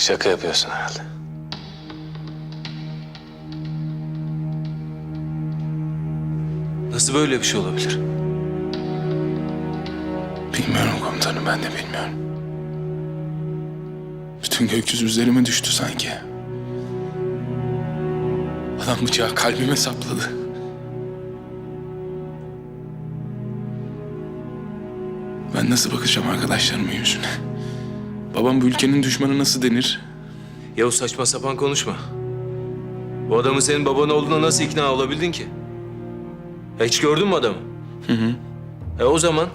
Şaka yapıyorsun herhalde. Nasıl böyle bir şey olabilir? Bilmiyorum komutanım ben de bilmiyorum. Bütün gökyüzü üzerime düştü sanki. Adam bıçağı kalbime sapladı. Ben nasıl bakacağım arkadaşlarımın yüzüne? Babam bu ülkenin düşmanı nasıl denir? Yavuz saçma sapan konuşma. Bu adamın senin baban olduğuna nasıl ikna olabildin ki? Ya hiç gördün mü adamı? Hı hı. E o zaman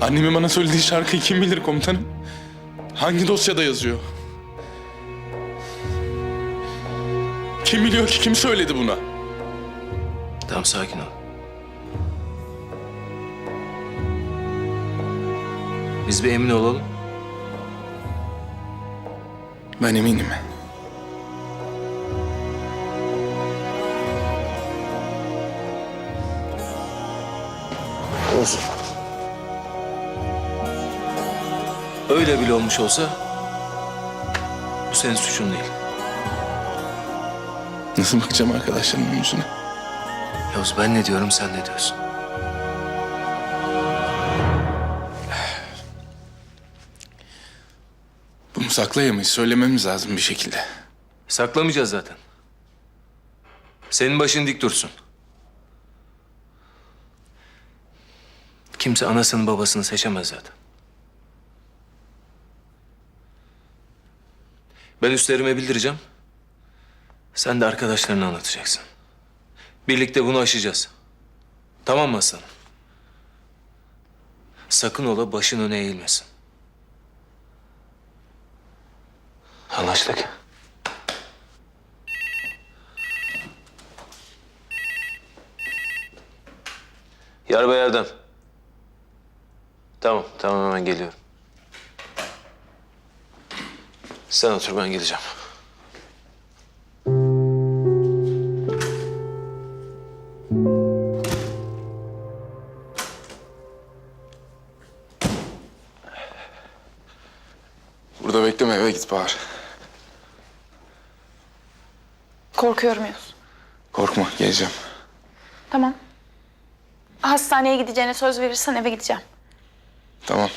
Annemin bana söylediği şarkıyı kim bilir komutanım? Hangi dosyada yazıyor? Kim biliyor ki kim söyledi buna? Tamam sakin ol. Biz bir emin olalım. Ben eminim. Olsun. Öyle bile olmuş olsa bu senin suçun değil. Nasıl bakacağım arkadaşlarımın yüzüne? Yavuz ben ne diyorum sen ne diyorsun? Saklayamayız. Söylememiz lazım bir şekilde. Saklamayacağız zaten. Senin başın dik dursun. Kimse anasını babasını seçemez zaten. Ben üstlerime bildireceğim. Sen de arkadaşlarına anlatacaksın. Birlikte bunu aşacağız. Tamam mı aslanım? Sakın ola başın öne eğilmesin. Anlaştık. Yarbay Erdem. Tamam, tamam hemen geliyorum. Sen otur ben geleceğim. Burada bekleme eve git Bahar. Korkuyorum Yavuz. Korkma geleceğim. Tamam. Hastaneye gideceğine söz verirsen eve gideceğim. Tamam.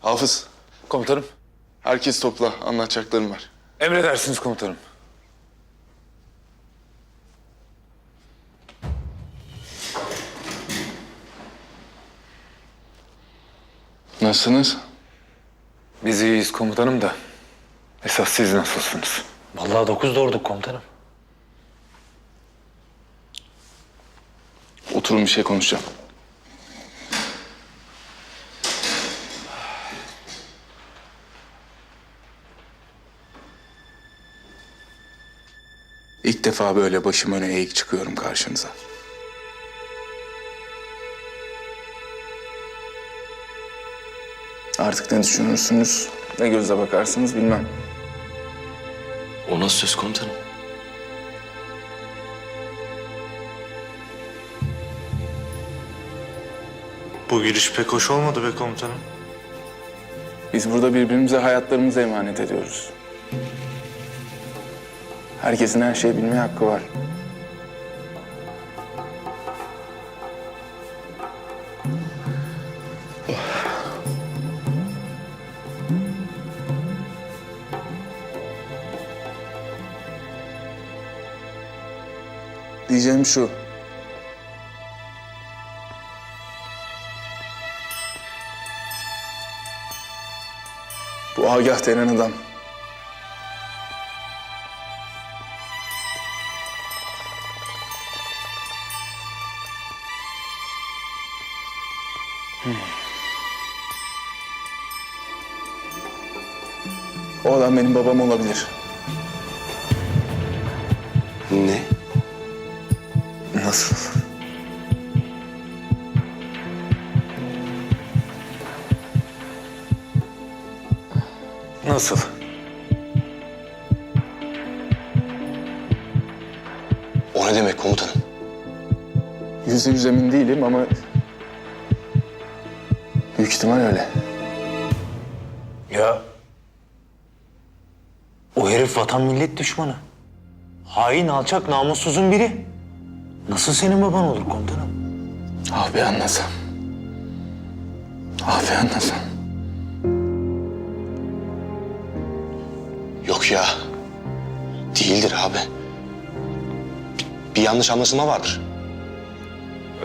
Hafız Komutanım. herkes topla anlatacaklarım var. Emredersiniz komutanım. Nasılsınız? Biz iyiyiz komutanım da. Esas siz nasılsınız? Vallahi dokuz doğurduk komutanım. Oturun bir şey konuşacağım. İlk defa böyle başım öne eğik çıkıyorum karşınıza. Artık ne düşünürsünüz, ne gözle bakarsınız bilmem. Nasıl söz komutanım? Bu giriş pek hoş olmadı be komutanım. Biz burada birbirimize hayatlarımızı emanet ediyoruz. Herkesin her şeyi bilmeye hakkı var. Diyeceğim şu. Bu Agah denen adam. Hmm. O adam benim babam olabilir. Ne? Nasıl? Nasıl? O ne demek komutanım? Yüzde yüz emin değilim ama... Büyük ihtimal öyle. Ya o herif vatan millet düşmanı. Hain, alçak, namussuzun biri. Nasıl senin baban olur komutanım? Ah be anlasam. Ah be anlasam. Yok ya. Değildir abi. Bir yanlış anlaşılma vardır.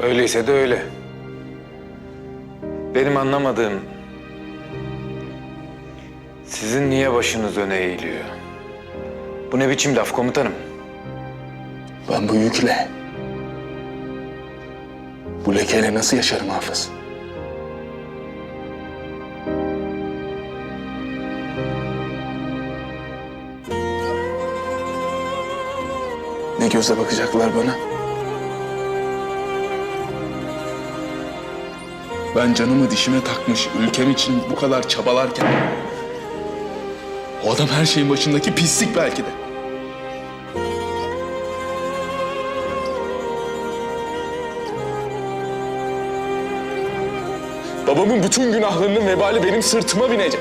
Öyleyse de öyle. Benim anlamadığım... Sizin niye başınız öne eğiliyor? Bu ne biçim laf komutanım? Ben bu yükle, bu lekeyle nasıl yaşarım Hafız? Ne göze bakacaklar bana? Ben canımı dişime takmış, ülkem için bu kadar çabalarken... O adam her şeyin başındaki pislik belki de. Babamın bütün günahlarının vebali benim sırtıma binecek.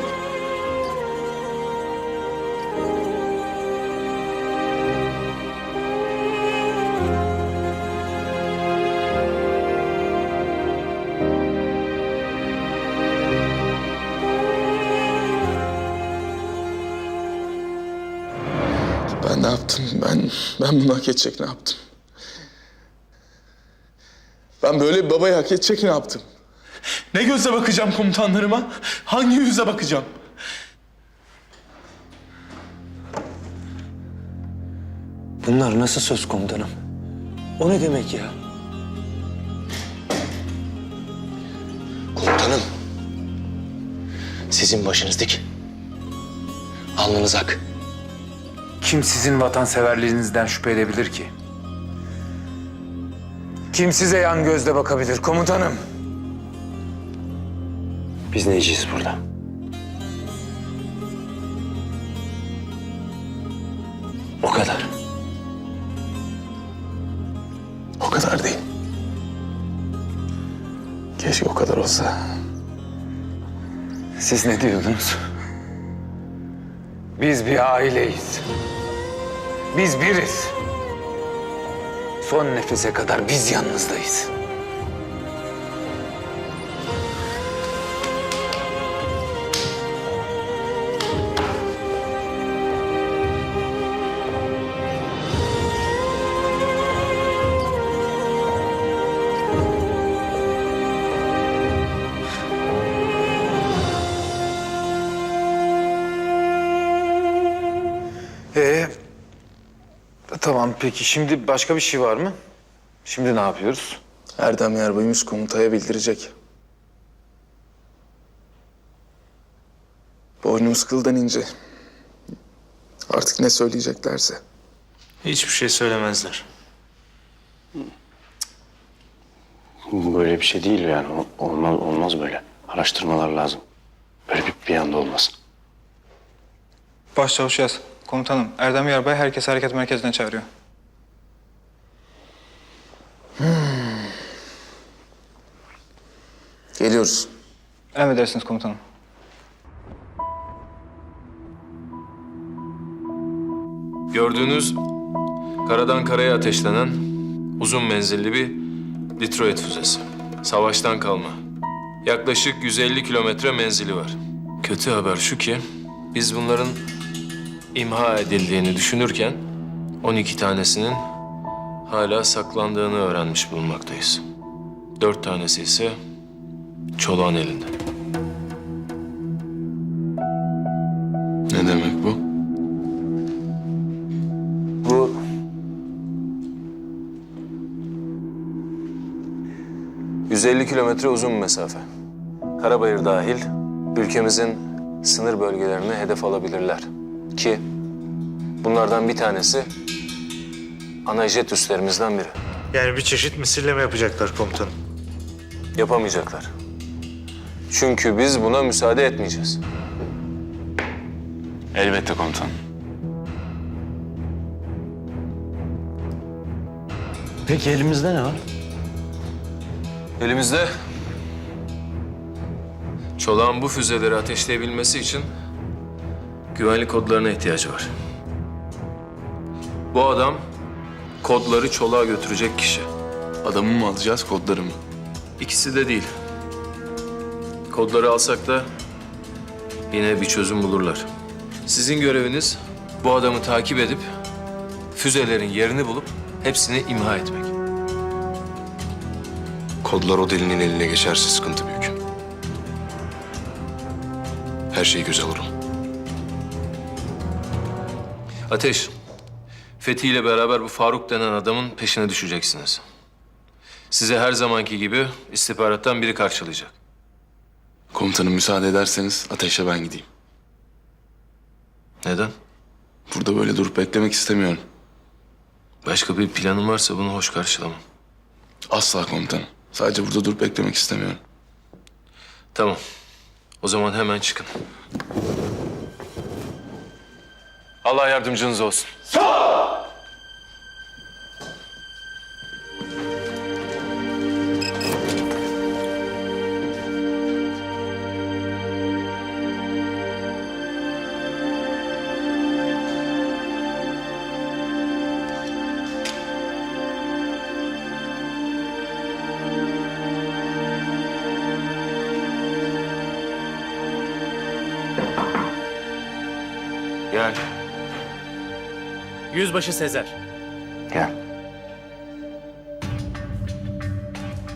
Ben ne yaptım? Ben ben bunu hak edecek ne yaptım? Ben böyle bir babayı hak edecek ne yaptım? Ne gözle bakacağım komutanlarıma? Hangi yüzle bakacağım? Bunlar nasıl söz komutanım? O ne demek ya? Komutanım. Sizin başınız dik. Alnınız ak. Kim sizin vatanseverliğinizden şüphe edebilir ki? Kim size yan gözle bakabilir komutanım? Biz neyiciyiz burada? O kadar. O kadar değil. Keşke o kadar olsa. Siz ne diyordunuz? Biz bir aileyiz. Biz biriz. Son nefese kadar biz yanınızdayız. Peki şimdi başka bir şey var mı? Şimdi ne yapıyoruz? Erdem Yarbayımız komutaya bildirecek. Boynumuz kıldan ince. Artık ne söyleyeceklerse. Hiçbir şey söylemezler. Böyle bir şey değil yani. O- Olmaz, olmaz böyle. Araştırmalar lazım. Böyle bir, bir anda olmaz. Başçavuş yaz. Komutanım Erdem Yarbay herkes hareket merkezine çağırıyor. Geliyoruz. Emredersiniz komutanım. Gördüğünüz karadan karaya ateşlenen uzun menzilli bir Detroit füzesi. Savaştan kalma. Yaklaşık 150 kilometre menzili var. Kötü haber şu ki biz bunların imha edildiğini düşünürken 12 tanesinin hala saklandığını öğrenmiş bulunmaktayız. Dört tanesi ise çolağın elinde. Ne demek bu? Bu 150 kilometre uzun bir mesafe. Karabayır dahil ülkemizin sınır bölgelerini hedef alabilirler. Ki bunlardan bir tanesi ana jet üslerimizden biri. Yani bir çeşit misilleme yapacaklar komutanım. Yapamayacaklar. Çünkü biz buna müsaade etmeyeceğiz. Elbette komutan. Peki elimizde ne var? Elimizde Çolak'ın bu füzeleri ateşleyebilmesi için güvenlik kodlarına ihtiyacı var. Bu adam kodları Çolak'a götürecek kişi. Adamı mı alacağız kodları mı? İkisi de değil. Kodları alsak da yine bir çözüm bulurlar. Sizin göreviniz bu adamı takip edip füzelerin yerini bulup hepsini imha etmek. Kodlar o delinin eline geçerse sıkıntı büyük. Her şeyi göze alırım. Ateş, Fethi ile beraber bu Faruk denen adamın peşine düşeceksiniz. Size her zamanki gibi istihbarattan biri karşılayacak. Komutanım müsaade ederseniz ateşe ben gideyim. Neden? Burada böyle durup beklemek istemiyorum. Başka bir planın varsa bunu hoş karşılamam. Asla komutanım. Sadece burada durup beklemek istemiyorum. Tamam. O zaman hemen çıkın. Allah yardımcınız olsun. Gel. Yüzbaşı Sezer. Gel.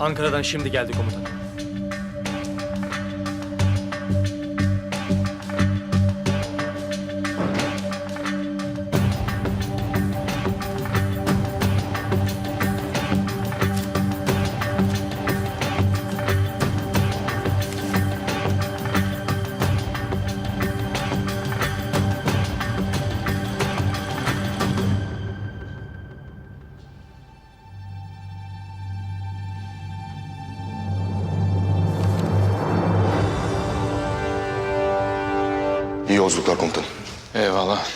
Ankara'dan şimdi geldi komutan. Yolculuklar komutanım. Eyvallah.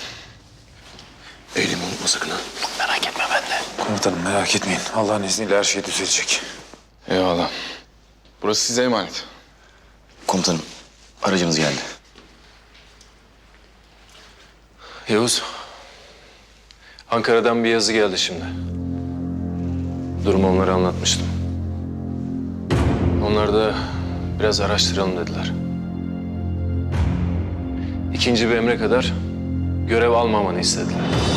Eylemi unutma sakın ha. Merak etme ben de. Komutanım merak etmeyin. Allah'ın izniyle her şey düzelecek. Eyvallah. Burası size emanet. Komutanım, aracınız geldi. Yavuz. Ankara'dan bir yazı geldi şimdi. Durumu onlara anlatmıştım. Onlar da biraz araştıralım dediler. İkinci bir emre kadar görev almamanı istediler.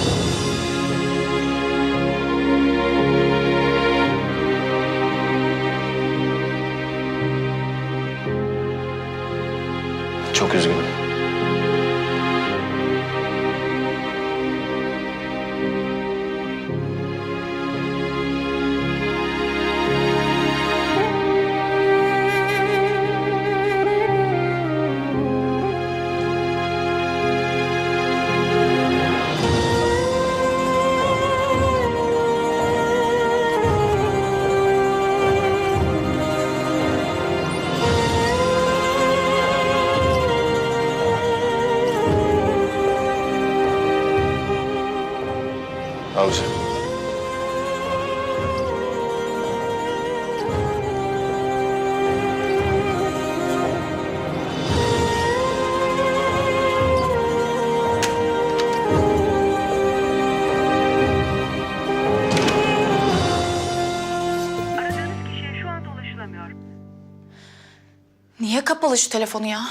Niye kapalı şu telefonu ya?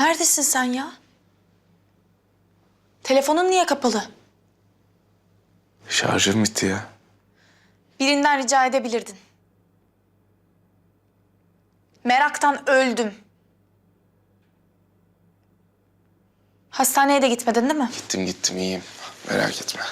Neredesin sen ya? Telefonun niye kapalı? Şarjım bitti ya. Birinden rica edebilirdin. Meraktan öldüm. Hastaneye de gitmedin değil mi? Gittim gittim iyiyim. Merak etme.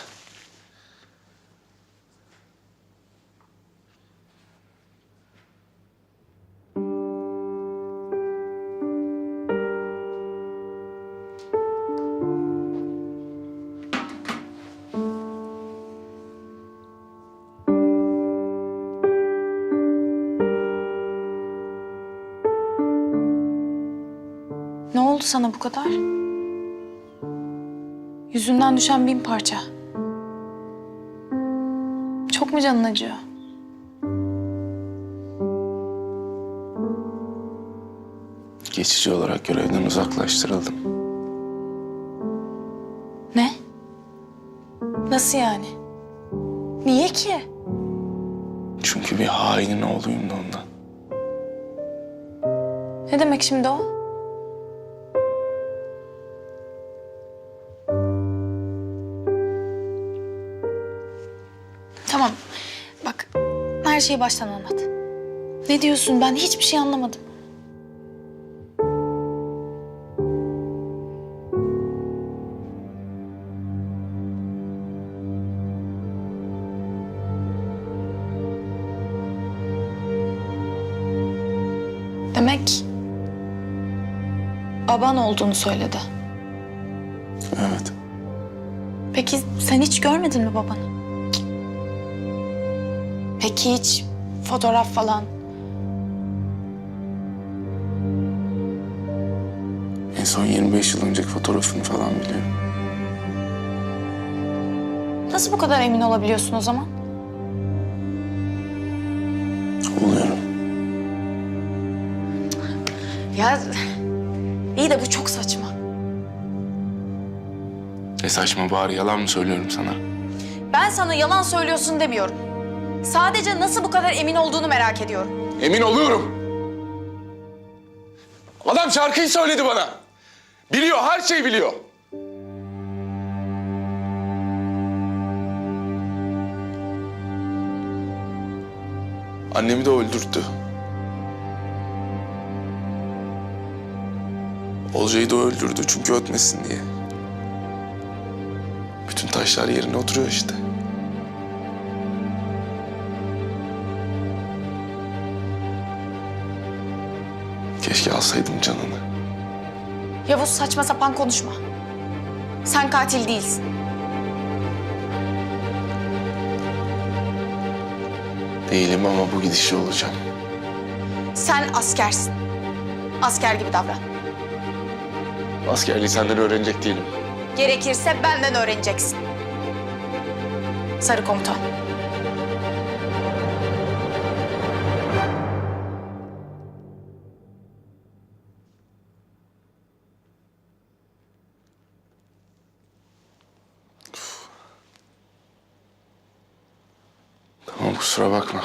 Sana bu kadar? Yüzünden düşen bin parça. Çok mu canın acıyor? Geçici olarak görevden uzaklaştırıldım. Ne? Nasıl yani? Niye ki? Çünkü bir hainin oğluyum da ondan. Ne demek şimdi o? Her şeyi baştan anlat. Ne diyorsun? Ben hiçbir şey anlamadım. Demek baban olduğunu söyledi. Evet. Peki sen hiç görmedin mi babanı? Peki hiç fotoğraf falan? En son 25 yıl önceki fotoğrafını falan biliyorum. Nasıl bu kadar emin olabiliyorsun o zaman? Oluyorum. Ya iyi de bu çok saçma. E saçma bari yalan mı söylüyorum sana? Ben sana yalan söylüyorsun demiyorum. Sadece nasıl bu kadar emin olduğunu merak ediyorum. Emin oluyorum. Adam şarkıyı söyledi bana. Biliyor, her şeyi biliyor. Annemi de öldürttü. Olcay'ı da öldürdü çünkü ötmesin diye. Bütün taşlar yerine oturuyor işte. Keşke alsaydım canını. Yavuz saçma sapan konuşma. Sen katil değilsin. Değilim ama bu gidişle olacağım. Sen askersin. Asker gibi davran. Askerliği senden öğrenecek değilim. Gerekirse benden öğreneceksin. Sarı komutan. Kusura bakma.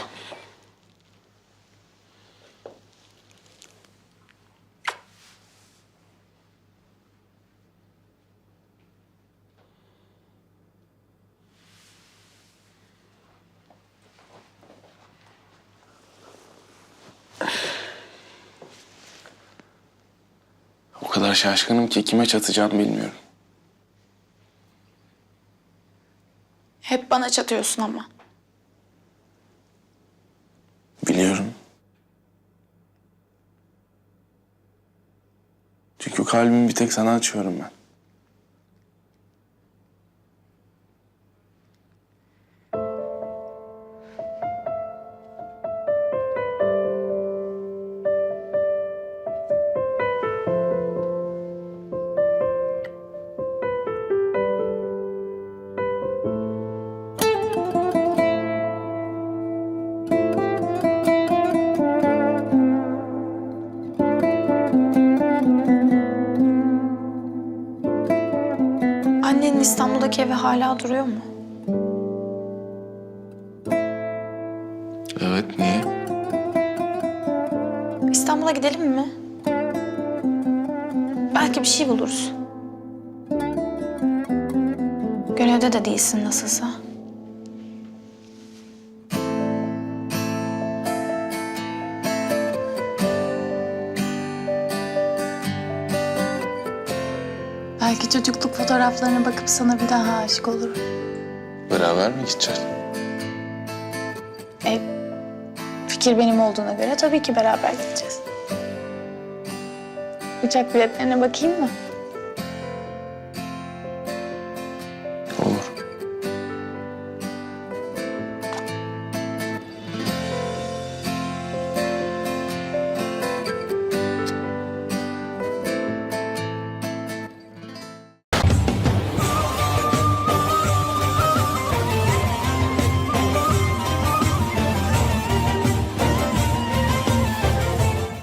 O kadar şaşkınım ki kime çatacağım bilmiyorum. Hep bana çatıyorsun ama. Biliyorum. Çünkü kalbimi bir tek sana açıyorum ben. İstanbul'daki evi hala duruyor mu? Evet, niye? İstanbul'a gidelim mi? Belki bir şey buluruz. Görevde de değilsin nasılsa. Fotoğraflarına bakıp sana bir daha aşık olurum. Beraber mi gideceğiz? E, fikir benim olduğuna göre tabii ki beraber gideceğiz. Uçak biletlerine bakayım mı?